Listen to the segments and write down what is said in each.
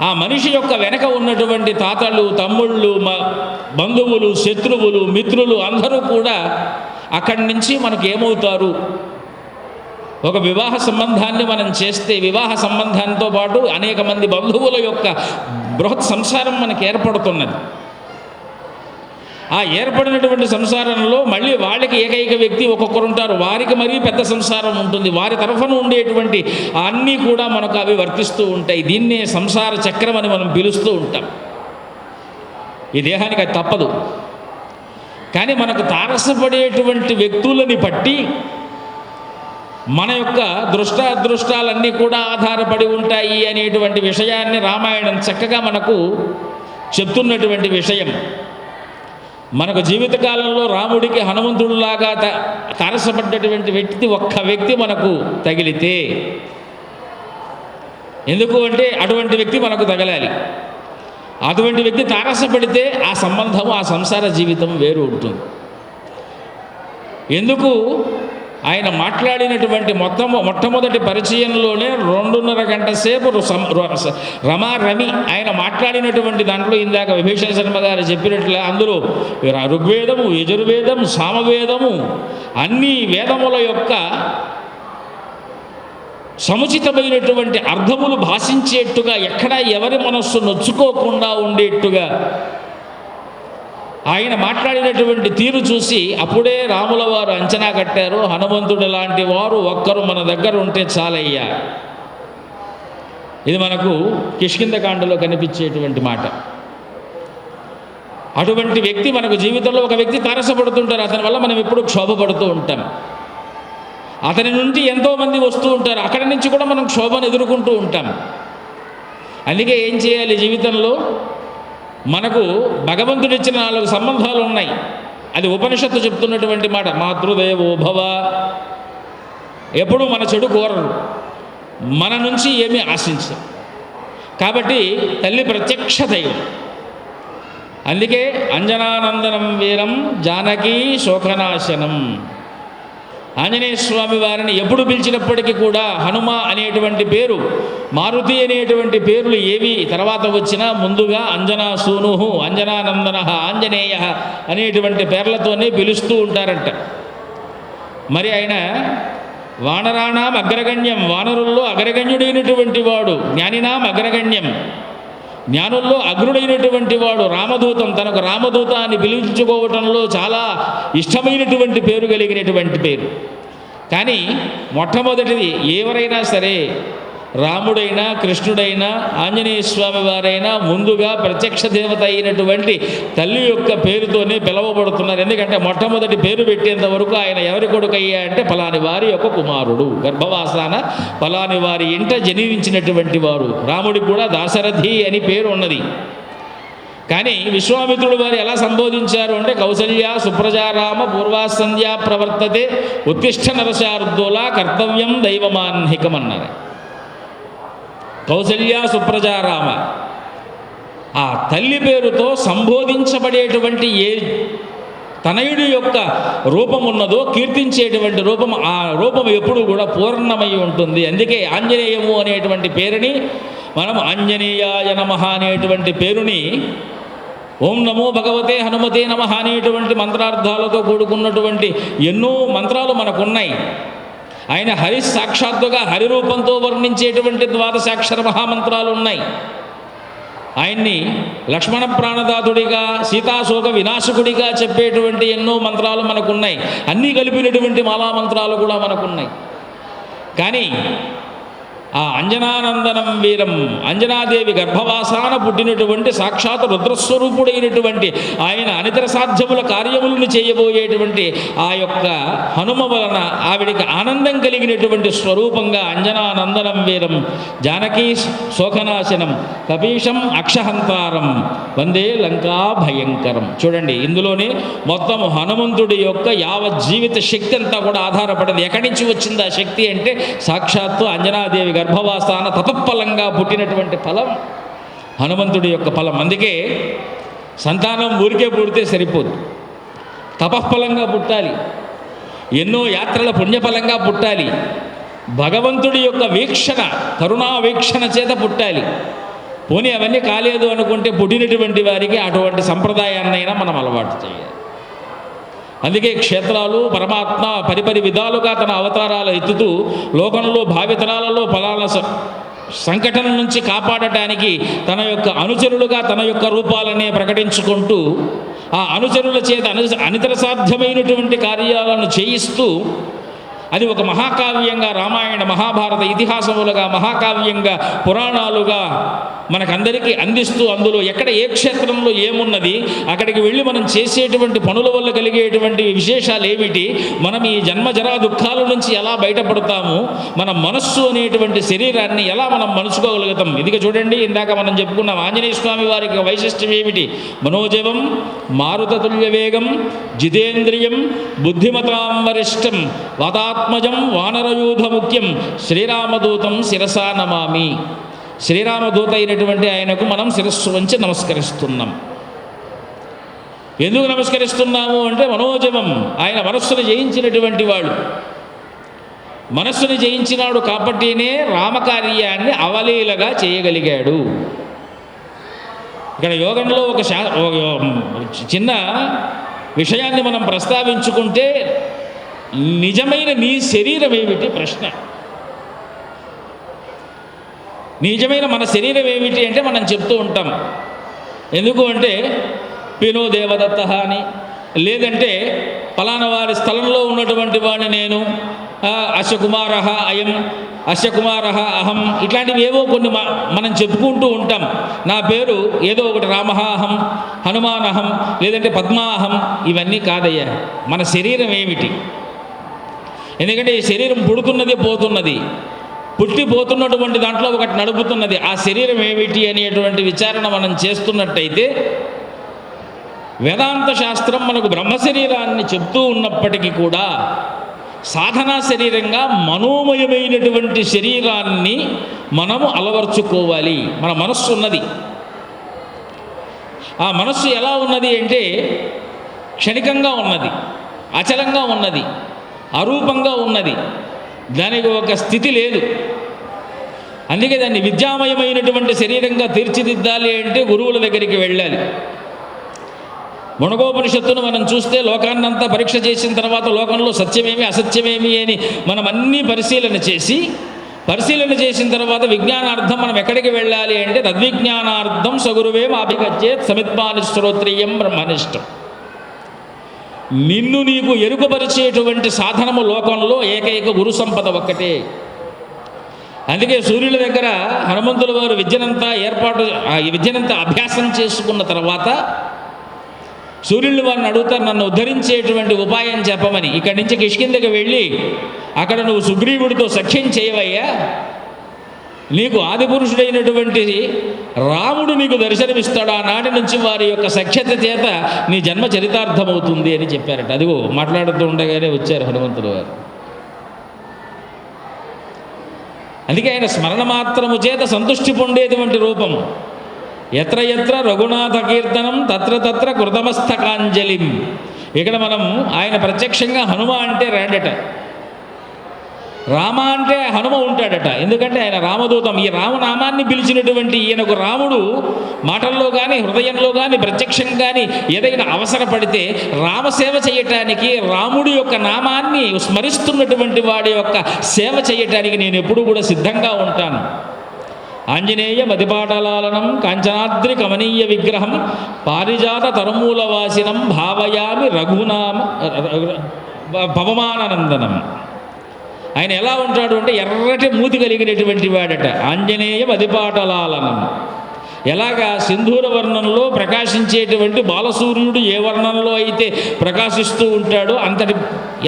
ఆ మనిషి యొక్క వెనక ఉన్నటువంటి తాతళ్ళు తమ్ముళ్ళు మ బంధువులు శత్రువులు మిత్రులు అందరూ కూడా అక్కడి నుంచి మనకు ఏమవుతారు ఒక వివాహ సంబంధాన్ని మనం చేస్తే వివాహ సంబంధంతో పాటు అనేక మంది బంధువుల యొక్క బృహత్ సంసారం మనకు ఏర్పడుతున్నది. ఆ ఏర్పడినటువంటి సంసారంలో మళ్ళీ వాళ్ళకి ఏకైక వ్యక్తి ఒక్కొక్కరు ఉంటారు. వారికి మరీ పెద్ద సంసారం ఉంటుంది. వారి తరఫున ఉండేటువంటి అన్నీ కూడా మనకు అవి వర్తిస్తూ ఉంటాయి. దీన్నే సంసార చక్రం అని మనం పిలుస్తూ ఉంటాం. ఈ దేహానికి అది తప్పదు. కానీ మనకు తారసపడేటువంటి వ్యక్తులని బట్టి మన యొక్క దృష్టాదృష్టాలన్నీ కూడా ఆధారపడి ఉంటాయి అనేటువంటి విషయాన్ని రామాయణం చక్కగా మనకు చెప్తున్నటువంటి విషయం. మనకు జీవితకాలంలో రాముడికి హనుమంతుడిలాగా త తారసపడ్డటువంటి వ్యక్తి ఒక్క వ్యక్తి మనకు తగిలితే ఎందుకు అంటే అటువంటి వ్యక్తి మనకు తగలాలి. అటువంటి వ్యక్తి తారసపడితే ఆ సంబంధం ఆ సంసార జీవితం వేరు ఉంటుంది. ఎందుకు? ఆయన మాట్లాడినటువంటి మొత్తం మొట్టమొదటి పరిచయంలోనే రెండున్నర గంట సేపు సం- స- రమా రమి ఆయన మాట్లాడినటువంటి దాంట్లో ఇందాక విభీషణ శర్మ గారు చెప్పినట్లు అందులో ఋగ్వేదము యజుర్వేదం సామవేదము అన్ని వేదముల యొక్క సముచితమైనటువంటి అర్థములు భాషించేట్టుగా ఎక్కడా ఎవరి మనస్సు నొచ్చుకోకుండా ఉండేట్టుగా ఆయన మాట్లాడినటువంటి తీరు చూసి అప్పుడే రాముల వారు అంచనా కట్టారు హనుమంతుడు లాంటి వారు ఒక్కరు మన దగ్గర ఉంటే చాలయ్యా. ఇది మనకు కిష్కిందకాండలో కనిపించేటువంటి మాట. అటువంటి వ్యక్తి మనకు జీవితంలో ఒక వ్యక్తి తారసపడుతుంటారు అతని వల్ల మనం ఎప్పుడు క్షోభపడుతూ ఉంటాం. అతని నుండి ఎంతోమంది వస్తూ ఉంటారు అక్కడి నుంచి కూడా మనం క్షోభను ఎదుర్కొంటూ ఉంటాం. అందుకే ఏం చేయాలి జీవితంలో? మనకు భగవంతుడిచ్చిన నాలుగు సంబంధాలు ఉన్నాయి. అది ఉపనిషత్తు చెప్తున్నటువంటి మాట మాతృదేవో భవ. మన చెడు కోరరు. మన నుంచి ఏమీ ఆశించరు. కాబట్టి తల్లి ప్రత్యక్ష దైవం. అందుకే అంజనానందనం వీరం జానకీ శోకనాశనం. ఆంజనేయ స్వామి వారిని ఎప్పుడు పిలిచినప్పటికీ కూడా హనుమ అనేటువంటి పేరు మారుతి అనేటువంటి పేర్లు ఏవి తర్వాత వచ్చినా ముందుగా అంజనా సూను అంజనానందన ఆంజనేయ అనేటువంటి పేర్లతోనే పిలుస్తూ ఉంటారంట. మరి ఆయన వానరాణం అగ్రగణ్యం వానరుల్లో అగ్రగణ్యుడైనటువంటి వాడు జ్ఞానినాం అగ్రగణ్యం. జ్ఞానుల్లో అగ్రుడైనటువంటి వాడు రామదూతం. తనకు రామదూత అని పిలుచుకోవటంలో చాలా ఇష్టమైనటువంటి పేరు కలిగినటువంటి పేరు. కానీ మొట్టమొదటిది ఎవరైనా సరే రాముడైనా కృష్ణుడైనా ఆంజనేయ స్వామి వారైనా ముందుగా ప్రత్యక్ష దేవత అయినటువంటి తల్లి యొక్క పేరుతోనే పిలవబడుతున్నారు. ఎందుకంటే మొట్టమొదటి పేరు పెట్టేంత వరకు ఆయన ఎవరి కొడుకు అయ్యా అంటే పలాని వారి యొక్క కుమారుడు. గర్భవాసాన పలాని వారి ఇంట జనించినటువంటి వారు. రాముడికి కూడా దాశరథి అని పేరు ఉన్నది. కానీ విశ్వామిత్రుడు వారు ఎలా సంబోధించారు అంటే కౌసల్య సుప్రజారామ పూర్వాసంధ్యా ప్రవర్తతే ఉత్తిష్ట నరశార్దూల కర్తవ్యం దైవమాన్హికం అన్నారు కౌసల్యా సుప్రజారామ. ఆ తల్లి పేరుతో సంబోధించబడేటువంటి ఏ తనయుడి యొక్క రూపం ఉన్నదో కీర్తించేటువంటి రూపం ఆ రూపం ఎప్పుడు కూడా పూర్ణమై ఉంటుంది. అందుకే ఆంజనేయము అనేటువంటి పేరుని మనం ఆంజనేయాయ నమ అనేటువంటి పేరుని ఓం నమో భగవతే హనుమతే నమ అనేటువంటి మంత్రార్థాలతో కూడుకున్నటువంటి ఎన్నో మంత్రాలు మనకున్నాయి. ఆయన హరి సాక్షాత్తుగా హరి రూపంతో వర్ణించేటువంటి ద్వాదశాక్షర మహామంత్రాలు ఉన్నాయి. ఆయన్ని లక్ష్మణ ప్రాణదాతుడిగా సీతాశోక వినాశకుడిగా చెప్పేటువంటి ఎన్నో మంత్రాలు మనకున్నాయి. అన్నీ కలిపినటువంటి మాలా మంత్రాలు కూడా మనకున్నాయి. కానీ ఆ అంజనానందనం వీరం. అంజనాదేవి గర్భవాసాన పుట్టినటువంటి సాక్షాత్ రుద్రస్వరూపుడైనటువంటి ఆయన అనితర సాధ్యముల కార్యములను చేయబోయేటువంటి ఆ యొక్క హనుమ వలన ఆవిడికి ఆనందం కలిగినటువంటి స్వరూపంగా అంజనానందనం వీరం. జానకీ శోకనాశనం కపీషం అక్షహంతారం వందే లంకా భయంకరం చూడండి ఇందులోనే మొత్తం హనుమంతుడి యొక్క యావత్ జీవిత శక్తి అంతా కూడా ఆధారపడింది. ఎక్కడి నుంచి వచ్చింది ఆ శక్తి అంటే సాక్షాత్తు అంజనాదేవి గర్భవాసాన తపఫలంగా పుట్టినటువంటి ఫలం హనుమంతుడి యొక్క ఫలం. అందుకే సంతానం ఊరికే పుడితే సరిపోదు. తపఫలంగా పుట్టాలి. ఎన్నో యాత్రల పుణ్యఫలంగా పుట్టాలి. భగవంతుడి యొక్క వీక్షణ కరుణా వీక్షణ చేత పుట్టాలి. పోనీ అవన్నీ కాలేదు అనుకుంటే పుట్టినటువంటి వారికి అటువంటి సంప్రదాయాన్నైనా మనం అలవాటు చేయాలి. అందుకే క్షేత్రాలు పరమాత్మ పరిపరి విధాలుగా తన అవతారాలు ఎత్తుతూ లోకంలో భావితరాలలో ఫలానా స- సంకటన నుంచి కాపాడటానికి తన యొక్క అనుచరులుగా తన యొక్క రూపాలనే ప్రకటించుకుంటూ ఆ అనుచరుల చేత అను అనితర సాధ్యమైనటువంటి కార్యాలను చేయిస్తూ అది ఒక మహాకావ్యంగా రామాయణ మహాభారత ఇతిహాసములుగా మహాకావ్యంగా పురాణాలుగా మనకందరికీ అందిస్తూ అందులో ఎక్కడ ఏ క్షేత్రంలో ఏమున్నది అక్కడికి వెళ్ళి మనం చేసేటువంటి పనుల వల్ల కలిగేటువంటి విశేషాలు ఏమిటి మనం ఈ జన్మ జరా దుఃఖాల నుంచి ఎలా బయటపడతాము మన మనస్సు అనేటువంటి శరీరాన్ని ఎలా మనం మలుచుకోగలుగుతాం. ఇదిగా చూడండి ఇందాక మనం చెప్పుకున్నాం ఆంజనేయ స్వామి వారికి వైశిష్టం ఏమిటి? మనోజవం మారుతతుల్య వేగం జితేంద్రియం బుద్ధిమతాం వరిష్టం ఆత్మజం వానరయూధ ముఖ్యం శ్రీరామదూతం శిరసా నమామి. శ్రీరామదూత అయినటువంటి ఆయనకు మనం శిరస్సు వంచి నమస్కరిస్తున్నాం. ఎందుకు నమస్కరిస్తున్నాము అంటే మనోజవం ఆయన మనస్సును జయించినటువంటి వాడు. మనస్సును జయించినాడు కాబట్టినే రామకార్యాన్ని అవలీలగా చేయగలిగాడు. ఇక్కడ యోగంలో ఒక శా ఒక చిన్న విషయాన్ని మనం ప్రస్తావించుకుంటే నిజమైన నీ శరీరం ఏమిటి? ప్రశ్న. నిజమైన మన శరీరం ఏమిటి అంటే మనం చెప్తూ ఉంటాం. ఎందుకు అంటే పినో దేవదత్త అని. లేదంటే పలానా వారి స్థలంలో ఉన్నటువంటి వాడిని నేను అశ్వకుమార అయం అశ్వకుమార అహం ఇట్లాంటివి ఏవో కొన్ని మనం చెప్పుకుంటూ ఉంటాం. నా పేరు ఏదో ఒకటి రామహాహం హనుమానహం లేదంటే పద్మాహం ఇవన్నీ కాదయ్యా. మన శరీరం ఏమిటి? ఎందుకంటే ఈ శరీరం పుడుతున్నది పోతున్నది. పుట్టి పోతున్నటువంటి దాంట్లో ఒకటి నడుపుతున్నది. ఆ శరీరం ఏమిటి అనేటువంటి విచారణ మనం చేస్తున్నట్టయితే వేదాంత శాస్త్రం మనకు బ్రహ్మ శరీరాన్ని చెప్తూ ఉన్నప్పటికీ కూడా సాధనా శరీరంగా మనోమయమైనటువంటి శరీరాన్ని మనము అలవర్చుకోవాలి. మన మనస్సు ఉన్నది. ఆ మనస్సు ఎలా ఉన్నది అంటే క్షణికంగా ఉన్నది. అచలంగా ఉన్నది. అరూపంగా ఉన్నది. దానికి ఒక స్థితి లేదు. అందుకే దాన్ని విద్యామయమైనటువంటి శరీరంగా తీర్చిదిద్దాలి అంటే గురువుల దగ్గరికి వెళ్ళాలి. మునగోపనిషత్తును మనం చూస్తే లోకాన్నంతా పరీక్ష చేసిన తర్వాత లోకంలో సత్యమేమి అసత్యమేమి అని మనం అన్నీ పరిశీలన చేసి పరిశీలన చేసిన తర్వాత విజ్ఞానార్థం మనం ఎక్కడికి వెళ్ళాలి అంటే తద్విజ్ఞానార్థం సగురువే అభిగచ్చేత్ సమిత్మాని శ్రోత్రియం బ్రహ్మనిష్టం. నిన్ను నీకు ఎరుకపరిచేటువంటి సాధనము లోకంలో ఏకైక గురు సంపద ఒక్కటే. అందుకే సూర్యుల దగ్గర హనుమంతుల వారు విద్యనంతా ఏర్పాటు ఆ ఈ విద్యనంతా అభ్యాసం చేసుకున్న తర్వాత సూర్యుడు వారిని అడుగుతారు నన్ను ఉద్ధరించేటువంటి ఉపాయం చెప్పమని. ఇక్కడి నుంచి కిష్కిందకి వెళ్ళి అక్కడ నువ్వు సుగ్రీవుడితో సఖ్యం చేయవయ్యా. నీకు ఆదిపురుషుడైనటువంటి రాముడు నీకు దర్శనమిస్తాడు? ఆనాటి నుంచి వారి యొక్క సఖ్యత చేత నీ జన్మ చరితార్థమవుతుంది అని చెప్పారట. అదిగో మాట్లాడుతూ ఉండగానే వచ్చారు హనుమంతుడు వారు అందుకే ఆయన స్మరణ మాత్రము చేత సంతృష్టి పొందేటువంటి రూపం. ఎత్ర ఎత్ర రఘునాథ కీర్తనం తత్ర తత్ర కృతమస్తకాంజలిం. ఇక్కడ మనం ఆయన ప్రత్యక్షంగా హనుమ అంటే రాడట. రామ అంటే హనుమ ఉంటాడట. ఎందుకంటే ఆయన రామదూతం. ఈ రామనామాన్ని పిలిచినటువంటి ఈయనకు రాముడు మాటల్లో కానీ హృదయంలో కానీ ప్రత్యక్షం కానీ ఏదైనా అవసరపడితే రామసేవ చేయటానికి రాముడి యొక్క నామాన్ని స్మరిస్తున్నటువంటి వాడి యొక్క సేవ చేయటానికి నేను ఎప్పుడూ కూడా సిద్ధంగా ఉంటాను. ఆంజనేయ మదిపాటలాలనం కాంచనాద్రి కమనీయ విగ్రహం పారిజాత తరుమూలవాసినం భావయామి రఘునామ పవమానందనం ఆయన ఎలా ఉంటాడు అంటే ఎర్రటి మూతి కలిగినటువంటి వాడట. ఆంజనేయ మదిపాటలాలనం ఎలాగా సింధూర వర్ణంలో ప్రకాశించేటువంటి బాలసూర్యుడు ఏ వర్ణంలో అయితే ప్రకాశిస్తూ ఉంటాడో అంతటి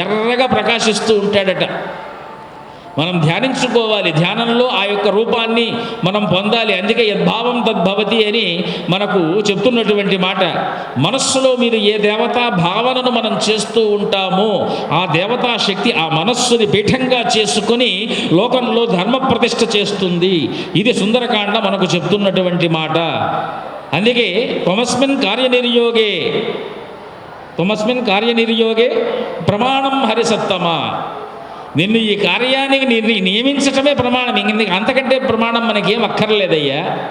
ఎర్రగా ప్రకాశిస్తూ ఉంటాడట. మనం ధ్యానించుకోవాలి. ధ్యానంలో ఆ యొక్క రూపాన్ని మనం పొందాలి. అందుకే యద్భావం తద్భవతి అని మనకు చెప్తున్నటువంటి మాట. మనస్సులో మీరు ఏ దేవతా భావనను మనం చేస్తూ ఉంటామో ఆ దేవతా శక్తి ఆ మనస్సుని పీఠంగా చేసుకొని లోకంలో ధర్మ ప్రతిష్ఠ చేస్తుంది. ఇది సుందరకాండ మనకు చెప్తున్నటువంటి మాట. అందుకే త్వమస్మిన్ కార్యనిర్యోగే త్వమస్మిన్ కార్యనిర్యోగే ప్రమాణం హరిసత్తమా. నిన్ను ఈ కార్యానికి నిన్ను నియమించటమే ప్రమాణం. ఇంక అంతకంటే ప్రమాణం మనకేం అక్కర్లేదయ్యా.